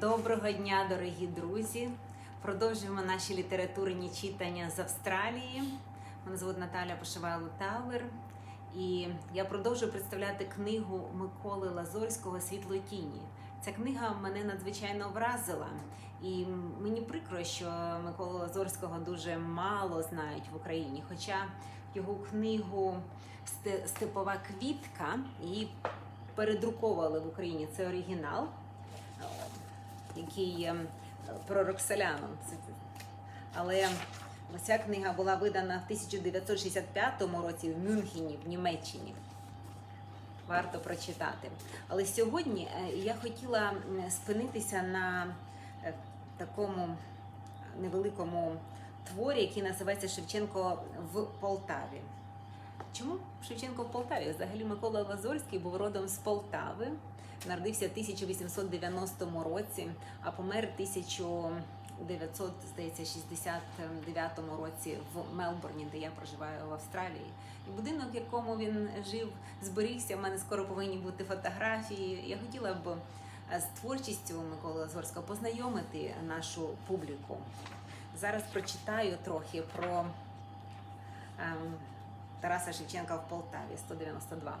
Доброго дня, дорогі друзі! Продовжуємо наші літературні читання з Австралії. Мене звуть Наталя Пошивайло Тауер. І я продовжую представляти книгу Миколи Лазорського Світло тіні. Ця книга мене надзвичайно вразила. І мені прикро, що Миколу Лазорського дуже мало знають в Україні. Хоча його книгу Степова квітка її передруковували в Україні. Це оригінал який про Роксоляну. Але ця книга була видана в 1965 році в Мюнхені, в Німеччині. Варто прочитати. Але сьогодні е, я хотіла спинитися на е, такому невеликому творі, який називається Шевченко в Полтаві. Чому Шевченко в Полтаві? Взагалі Микола Лазорський був родом з Полтави, народився в 1890 році, а помер в 1969 році в Мелбурні, де я проживаю в Австралії. І будинок, в якому він жив, зберігся. У мене скоро повинні бути фотографії. Я хотіла б е, з творчістю Миколи Лазорського познайомити нашу публіку. Зараз прочитаю трохи про ем, Тараса Шевченка в Полтаві 192.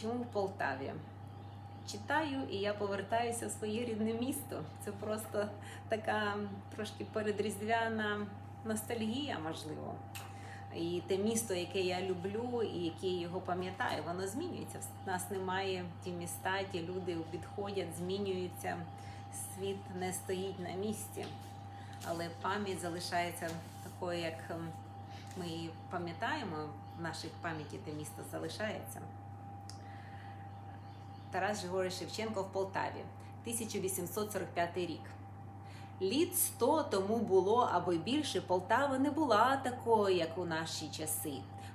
Чому в Полтаві? Читаю і я повертаюся в своє рідне місто. Це просто така трошки передріздвяна ностальгія, можливо. І те місто, яке я люблю і яке його пам'ятаю, воно змінюється. В нас немає ті міста, ті люди підходять, змінюються. Світ не стоїть на місці, але пам'ять залишається такою, як ем, ми її пам'ятаємо, в нашій пам'яті те місто залишається. Тарас Григорович Шевченко в Полтаві, 1845 рік. Літ сто тому було або й більше Полтава не була такою, як у наші часи.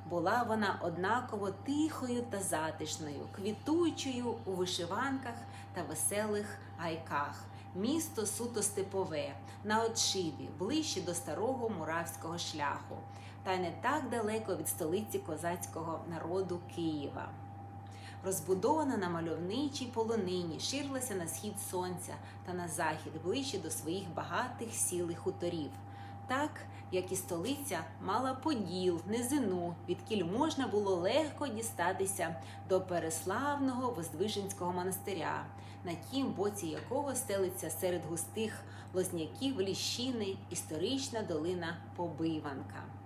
Була вона однаково тихою та затишною, квітуючою у вишиванках та веселих гайках. Місто суто степове, на отшибі, ближче до старого муравського шляху, та не так далеко від столиці козацького народу Києва розбудована на мальовничій полонині, ширилася на схід сонця та на захід, ближче до своїх багатих сіл і хуторів. Так, як і столиця мала поділ, низину, відкіль можна було легко дістатися до переславного Воздвиженського монастиря, на тім боці якого стелиться серед густих лозняків ліщини історична долина Побиванка.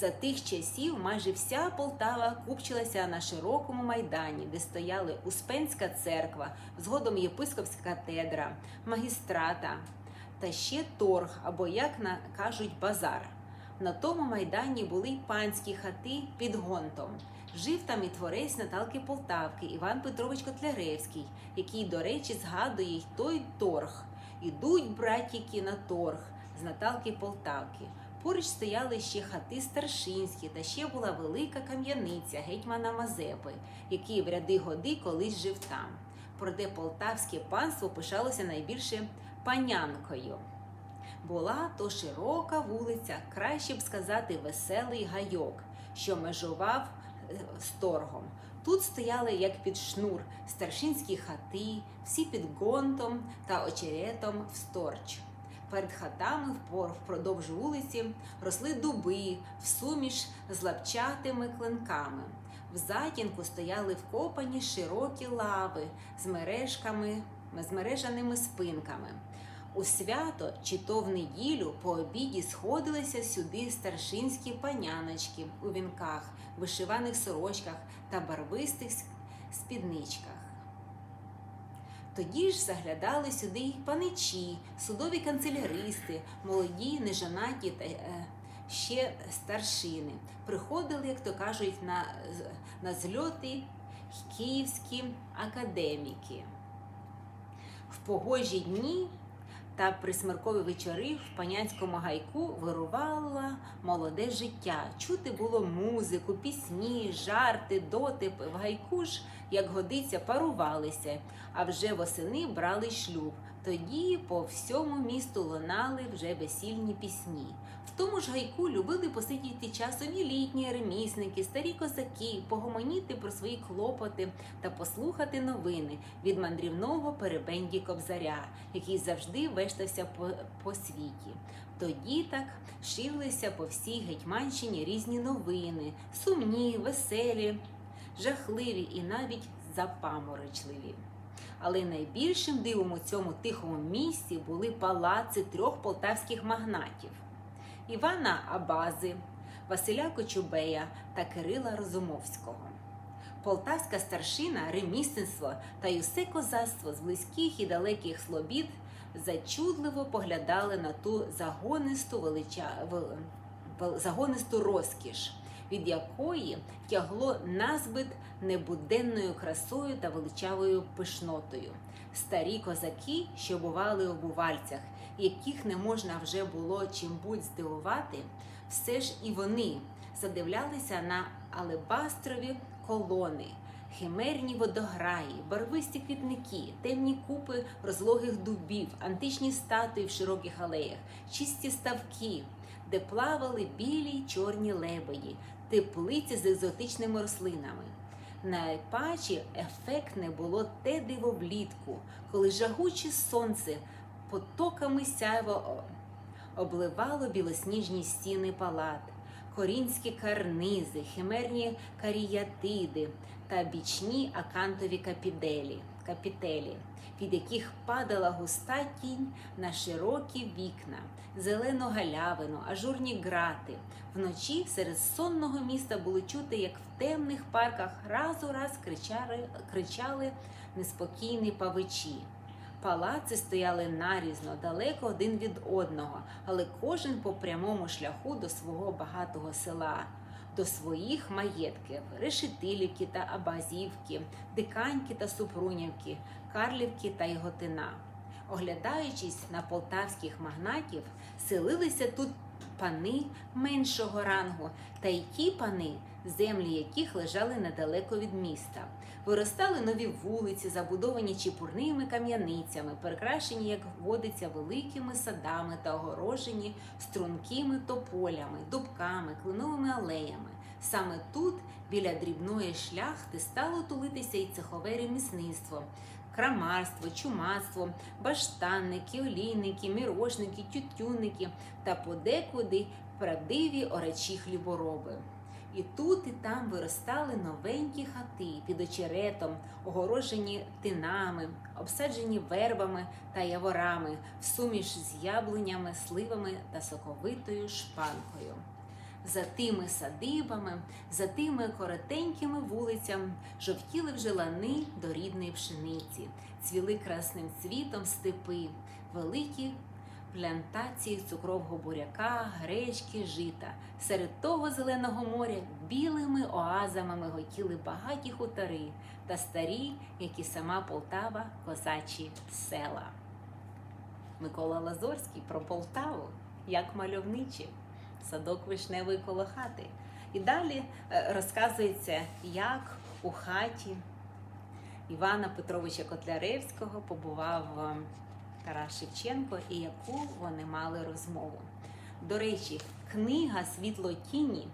За тих часів майже вся Полтава купчилася на широкому майдані, де стояли Успенська церква, згодом єпископська катедра, магістрата та ще торг, або, як на- кажуть, базар. На тому майдані були й панські хати під гонтом. Жив там і творець Наталки Полтавки Іван Петрович Котляревський, який, до речі, згадує й той торг. Ідуть братіки на торг з Наталки Полтавки. Поруч стояли ще хати старшинські, та ще була велика кам'яниця гетьмана Мазепи, який в ряди годи колись жив там. Проте полтавське панство пишалося найбільше панянкою. Була то широка вулиця, краще б сказати, веселий гайок, що межував е, з торгом. Тут стояли, як під шнур, старшинські хати, всі під гонтом та очеретом всторч. Перед хатами впродовж вулиці росли дуби в суміш з лапчатими клинками. В затінку стояли вкопані широкі лави з мережками, з мережаними спинками. У свято чи то в неділю по обіді сходилися сюди старшинські паняночки у вінках, вишиваних сорочках та барвистих спідничках. Тоді ж заглядали сюди й паничі, судові канцеляристи, молоді, нежонаті та е, ще старшини. Приходили, як то кажуть, на, на зльоти київські академіки. В погожі дні та присмеркові вечори в панянському гайку вирувало молоде життя. Чути було музику, пісні, жарти, дотипи. В гайку ж як годиться, парувалися, а вже восени брали шлюб. Тоді по всьому місту лунали вже весільні пісні. В тому ж гайку любили посидіти часом і літні ремісники, старі козаки, погомоніти про свої клопоти та послухати новини від мандрівного перебенді Кобзаря, який завжди вештався по, по світі. Тоді так ширилися по всій Гетьманщині різні новини, сумні, веселі, жахливі і навіть запаморочливі. Але найбільшим дивом у цьому тихому місці були палаци трьох полтавських магнатів Івана Абази, Василя Кочубея та Кирила Розумовського. Полтавська старшина, ремісництво та й усе козацтво з близьких і далеких слобід зачудливо поглядали на ту загонисту велича... загонисту розкіш, від якої тягло назбит небуденною красою та величавою пишнотою. Старі козаки, що бували у бувальцях, яких не можна вже було чим-будь здивувати, все ж і вони задивлялися на алебастрові колони, химерні водограї, барвисті квітники, темні купи розлогих дубів, античні статуї в широких алеях, чисті ставки, де плавали білі й чорні лебеді, теплиці з екзотичними рослинами. Найпаче ефектне було те диво влітку, коли жагуче сонце потоками сяйво обливало білосніжні стіни палат, корінські карнизи, химерні каріятиди та бічні акантові капіделі, капітелі, від яких падала густа тінь на широкі вікна, зелену галявину, ажурні грати. Вночі серед сонного міста було чути, як в темних парках раз у раз кричали, кричали неспокійні павичі. Палаци стояли нарізно, далеко один від одного, але кожен по прямому шляху до свого багатого села, до своїх маєтків Решетилівки та Абазівки, Диканьки та Супрунівки, Карлівки та Яготина. Оглядаючись на полтавських магнатів, селилися тут пани меншого рангу та й ті пани, землі яких лежали недалеко від міста. Виростали нові вулиці, забудовані чепурними кам'яницями, прикрашені, як водиться, великими садами та огорожені стрункими тополями, дубками, кленовими алеями. Саме тут, біля дрібної шляхти, стало тулитися і цехове ремісництво, крамарство, чумацтво, баштанники, олійники, мірошники, тютюнники та подекуди правдиві орачі хлібороби. І тут, і там виростали новенькі хати під очеретом, огорожені тинами, обсаджені вербами та яворами, в суміш з яблунями, сливами та соковитою шпанкою. За тими садибами, за тими коротенькими вулицями жовтіли вже лани до рідної пшениці, цвіли красним цвітом степи, великі плантації цукрового буряка, гречки, жита. Серед того зеленого моря білими оазами миготіли багаті хутори та старі, як і сама Полтава, козачі села. Микола Лазорський про Полтаву, як мальовничі, садок вишневий коло хати. І далі е, розказується, як у хаті Івана Петровича Котляревського побував е, Тарас Шевченко і яку вони мали розмову. До речі, книга Світло тіні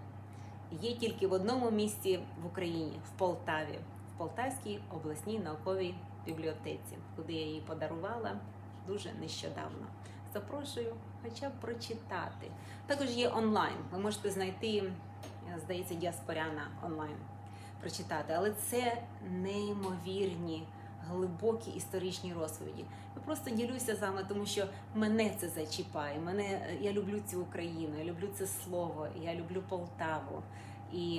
є тільки в одному місці в Україні, в Полтаві, в Полтавській обласній науковій бібліотеці, куди я її подарувала дуже нещодавно. Запрошую хоча б прочитати. Також є онлайн. Ви можете знайти, здається, діаспоряна онлайн прочитати, але це неймовірні глибокі історичні розповіді. Я просто ділюся з вами, тому що мене це зачіпає. Мене я люблю цю Україну, я люблю це слово, я люблю Полтаву і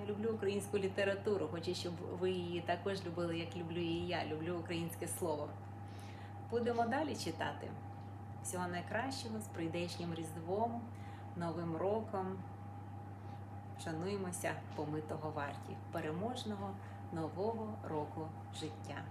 я люблю українську літературу. Хочу, щоб ви її також любили, як люблю її я. Люблю українське слово. Будемо далі читати. Всього найкращого з прийдешнім Різдвом, Новим роком. Шануємося помитого варті, переможного нового року життя.